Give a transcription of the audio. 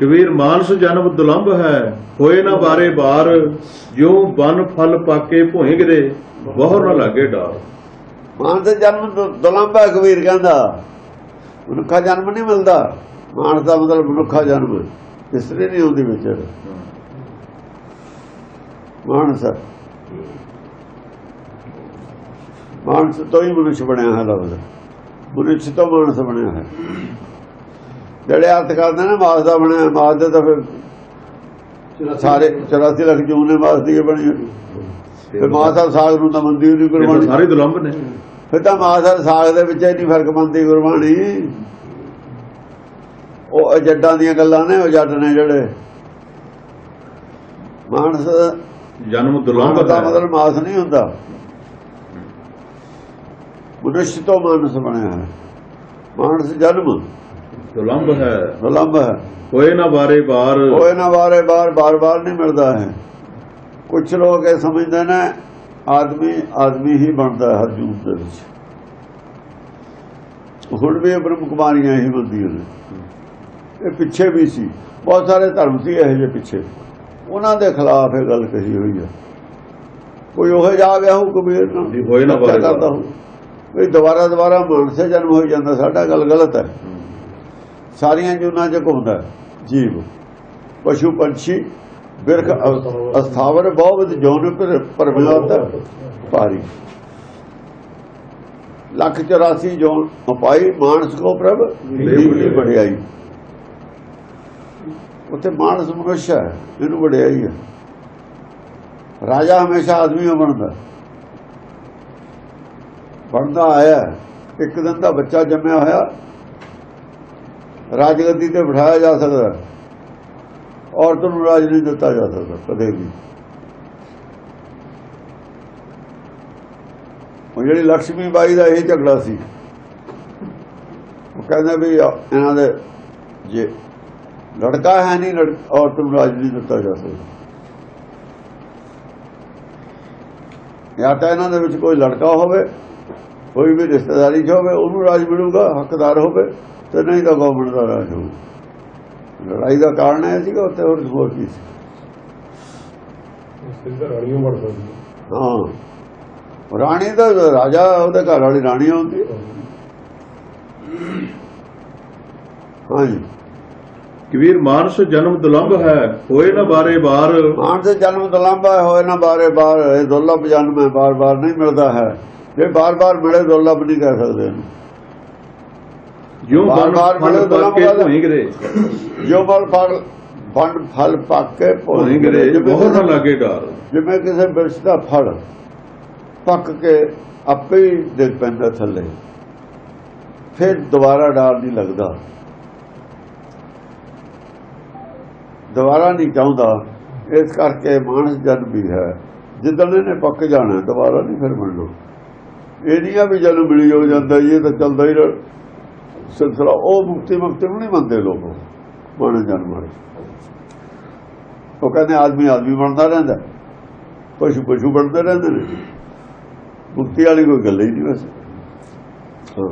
ਕਬੀਰ ਮਾਨਸ ਜਨਮ ਦੁਲੰਭ ਹੈ, ਹੋਏ ਨਾ ਬਾਰੇ ਬਾਰ, ਜਿਉ ਬਨ ਫਲ ਪਾਕੇ ਭੋਏ ਗਰੇ ਨਾ ਲਾਗੇ ਡਾਰ। ਮਾਨਸ ਜਨਮ ਦੁ- ਦੁਲੰਭ ਹੈ ਕਬੀਰ ਕਹਿੰਦਾ। ਮਨੁੱਖਾ ਜਨਮ ਨਹੀਂ ਮਿਲਦਾ। ਮਾਨਸ ਦਾ ਮਤਲਬ ਮਨੁੱਖਾ ਜਨਮ ਇਸਤਰੀ ਨਹੀਂ ਆਉਂਦੀ ਵਿੱਚ। ਮਾਨਸ। ਮਾਨਸ ਤੋਂ ਹੀ ਮਨੁੱਖ ਬਣਿਆ ਹੈ ਲਫ਼ਜ਼। ਮਨੁੱਖ ਤੋਂ ਮਾਨਸ ਬਣਿਆ ਹੈ। ਜਿਹੜੇ ਅਰਥ ਕਰਦੇ ਨੇ ਮਾਸ ਦਾ ਬਣਿਆ ਮਾਸ ਦੇ ਤਾਂ ਫਿਰ ਸਾਰੇ 84 ਲੱਖ ਜੂਨ ਨੇ ਮਾਸ ਦੀ ਬਣੀ। ਫਿਰ ਮਾਸ ਦਾ ਸਾਗ ਨੂੰ ਤਾਂ ਮੰਦੀ ਤਾਂ ਗੁਰਬਾਣੀ। ਸਾਰੇ ਦੁਲੰਭ ਨੇ। ਫਿਰ ਤਾਂ ਮਾਸ ਦਾ ਸਾਗ ਦੇ ਵਿੱਚ ਨਹੀਂ ਫ਼ਰਕ ਮੰਨਦੀ ਗੁਰਬਾਣੀ। ਉਹ ਜੱਡਾਂ ਦੀਆਂ ਗੱਲਾਂ ਨੇ ਉਹ ਜੱਟ ਨੇ ਜਿਹੜੇ। ਮਾਨਸ ਜਨਮ ਦੁਲੰਭ ਦਾ ਮਤਲਬ ਮਾਸ ਨਹੀਂ ਹੁੰਦਾ। ਮਨੁੱਖ ਤੋਂ ਮਾਨਸ ਬਣਿਆ ਹੈ ਮਾਨਸ ਜਨਮ। ਦੁਲੰਭ ਹੈ। ਵਿਲੰਬ ਹੈ। ਹੋਏ ਨਾ ਬਾਰੇ ਬਾਰ ਹੋਏ ਨਾ ਵਾਰੇ ਬਾਰ ਬਾਰ ਬਾਰ ਨਹੀਂ ਮਿਲਦਾ ਹੈ। ਕੁਝ ਲੋਕ ਇਹ ਸਮਝਦੇ ਨੇ ਆਦਮੀ ਆਦਮੀ ਹੀ ਬਣਦਾ ਹੈ ਹਰ ਜੂਨ ਦੇ ਵਿੱਚ। ਹੁਣ ਵੀ ਬ੍ਰਹਮ ਕੁਮਾਰੀਆਂ ਹੀ ਬਣਦੀਆਂ ਨੇ। ਇਹ ਪਿੱਛੇ ਵੀ ਸੀ। ਬਹੁਤ ਸਾਰੇ ਧਰਮ ਸੀ ਇਹੋ ਜਿਹੇ ਪਿੱਛੇ। ਉਹਨਾਂ ਦੇ ਖਿਲਾਫ ਇਹ ਗੱਲ ਕਹੀ ਹੋਈ ਹੈ। ਕੋਈ ਉਹ ਜਾ ਗਿਆ ਹੋ ਕਬੀਰ ਨਾਲ? ਹੋਏ ਨਾ ਵਾਰੇ ਕਰਦਾ ਬਾਰ। ਹੋ ਵੀ ਦੁਬਾਰਾ ਦੁਬਾਰਾ ਮਾਨਸੇ ਜਨਮ ਹੋ ਜਾਂਦਾ ਸਾਡਾ ਗੱਲ ਗਲਤ ਹੈ। ਸਾਰੀਆਂ ਜੂਨਾਂ 'ਚ ਘੁੰਮਦਾ ਜੀਵ। ਪਸ਼ੂ ਪੰਛੀ ਬਿਰਖ ਅਸਥਾਵਰ ਬਹੁਤ ਜੋਨ ਪਰ ਪਰਮਿਆਤ ਭਾਰੀ। ਲੱਖ 84 ਜੋਨ ਉਪਾਈ ਮਾਨਸ ਕੋ ਪ੍ਰਭ ਦੀ ਵਡਿਆਈ ਉੱਥੇ ਮਾਨਸ ਮਨੁੱਖ ਹੈ ਇਹਨੂੰ ਵਡਿਆਈ ਹੈ। ਰਾਜਾ ਹਮੇਸ਼ਾ ਆਦਮੀ ਬਣਦਾ ਬਣਦਾ ਆਇਆ ਇੱਕ ਦਿਨ ਦਾ ਬੱਚਾ ਜੰਮਿਆ ਹੋਇਆ ਰਾਜਗੱਦੀ ਤੇ ਬਿਠਾਇਆ ਜਾ ਸਕਦਾ ਔਰਤ ਨੂੰ ਰਾਜ ਨਹੀਂ ਦਿੱਤਾ ਜਾ ਸਕਦਾ, ਕਦੇ ਵੀ। ਉਹ ਜਿਹੜੀ ਲక్ష్ਮੀ ਬਾਈ ਦਾ ਇਹ ਝਗੜਾ ਸੀ, ਉਹ ਕਹਿੰਦੇ ਵੀ ਇਹਨਾਂ ਦੇ ਜੇ ਲੜਕਾ ਹੈ ਨਹੀਂ, ਲੜ- ਔਰਤ ਨੂੰ ਰਾਜ ਨਹੀਂ ਦਿੱਤਾ ਜਾ ਸਕਦਾ। ਜਾਂ ਤਾਂ ਇਹਨਾਂ ਦੇ ਵਿੱਚ ਕੋਈ ਲੜਕਾ ਹੋਵੇ, ਕੋਈ ਵੀ ਰਿਸ਼ਤੇਦਾਰੀ 'ਚ ਹੋਵੇ, ਉਹਨੂੰ ਰਾਜ ਮਿਲੂਗਾ, ਹੱਕਦਾਰ ਹੋਵੇ। ਤੇ ਨਹੀਂ ਤਾਂ ਗੌਰਮੈਂਟ ਦਾ ਰਾਜ ਹੋਊ। ਲੜਾਈ ਦਾ ਕਾਰਨ ਇਹ ਸੀਗਾ ਉੱਥੇ ਹੋਰ ਹੋਰ ਕੀ ਸੀ? ਹੈ। ਹਾਂ। ਰਾਣੀ ਦਾ ਰਾਜਾ ਉਹਦੇ ਘਰ ਵਾਲੀ ਰਾਣੀ ਹੁੰਦੀ ਹੈ। ਹਾਂਜੀ। ਕਬੀਰ ਮਾਨਸ ਜਨਮ ਦੁਲੰਭ ਹੈ ਹੋਏ ਨਾ ਬਾਰੇ ਬਾਰ। ਮਾਨ ਦੇ ਜਨਮ ਦਲੰਬਾ ਹੋਏ ਨਾ ਬਾਰੇ ਬਾਰ। ਇਹ ਦੁਰਲਭ ਜਨਮ ਹੈ ਬਾਰ ਬਾਰ ਨਹੀਂ ਮਿਲਦਾ ਹੈ। ਜੇ ਬਾਰ ਬਾਰ ਮਿਲੇ ਦੁਰਲਭ ਨਹੀਂ ਕਹਿ ਸਕਦੇ ਜਿਉ ਬਨ ਫਲ ਪਾਕੇ। ਭੋਏ ਗਰੇ। ਜੋ ਬਲ ਫਲ ਫਲ ਫਲ ਪੱਕ ਭੋਏ ਗਰੇ ਜਿਵੇਂ ਬਹੁ ਨਾ ਲਾਗੇ ਡਾਰ। ਜਿਵੇਂ ਕਿਸੇ ਬਿਰਛ ਦਾ ਫਲ ਪੱਕ ਕੇ ਆਪੇ ਹੀ ਡਿੱਗ ਪੈਂਦਾ ਥੱਲੇ। ਫਿਰ ਦੁਬਾਰਾ ਡਾਲ ਨਹੀਂ ਲੱਗਦਾ। ਦੁਬਾਰਾ ਨਹੀਂ ਚਾਹੁੰਦਾ। ਇਸ ਕਰਕੇ ਮਾਨਸ ਜਨ ਵੀ ਹੈ। ਜਿੱਦਣ ਇਹਨੇ ਪੱਕ ਜਾਣਾ ਦੁਬਾਰਾ ਨਹੀਂ ਫਿਰ ਮਿਲਣਾ ਇਹ ਨਹੀਂ ਆ ਵੀ ਜਦੋਂ ਮਿਲੀ ਹੋ ਜਾਂਦਾ ਜੀ, ਇਹ ਤਾਂ ਚੱਲਦਾ ਹੀ ਰਹਿ ਸਿਲਸਿਲਾ ਉਹ ਮੁਕਤੀ ਮੁਕਤੀ ਨੂੰ ਨਹੀਂ ਮੰਨਦੇ ਲੋਕ ਮਾਨਸ ਜਨ ਮਾਰੇ ਉਹ ਕਹਿੰਦੇ ਆਦਮੀ ਆਦਮੀ ਬਣਦਾ ਰਹਿੰਦਾ ਪਸ਼ੂ ਪਸ਼ੂ ਬਣਦੇ ਰਹਿੰਦੇ ਨੇ ਮੁਕਤੀ ਵਾਲੀ ਕੋਈ ਗੱਲ ਹੀ ਨਹੀਂ ਵੈਸੇ ਹਾਂ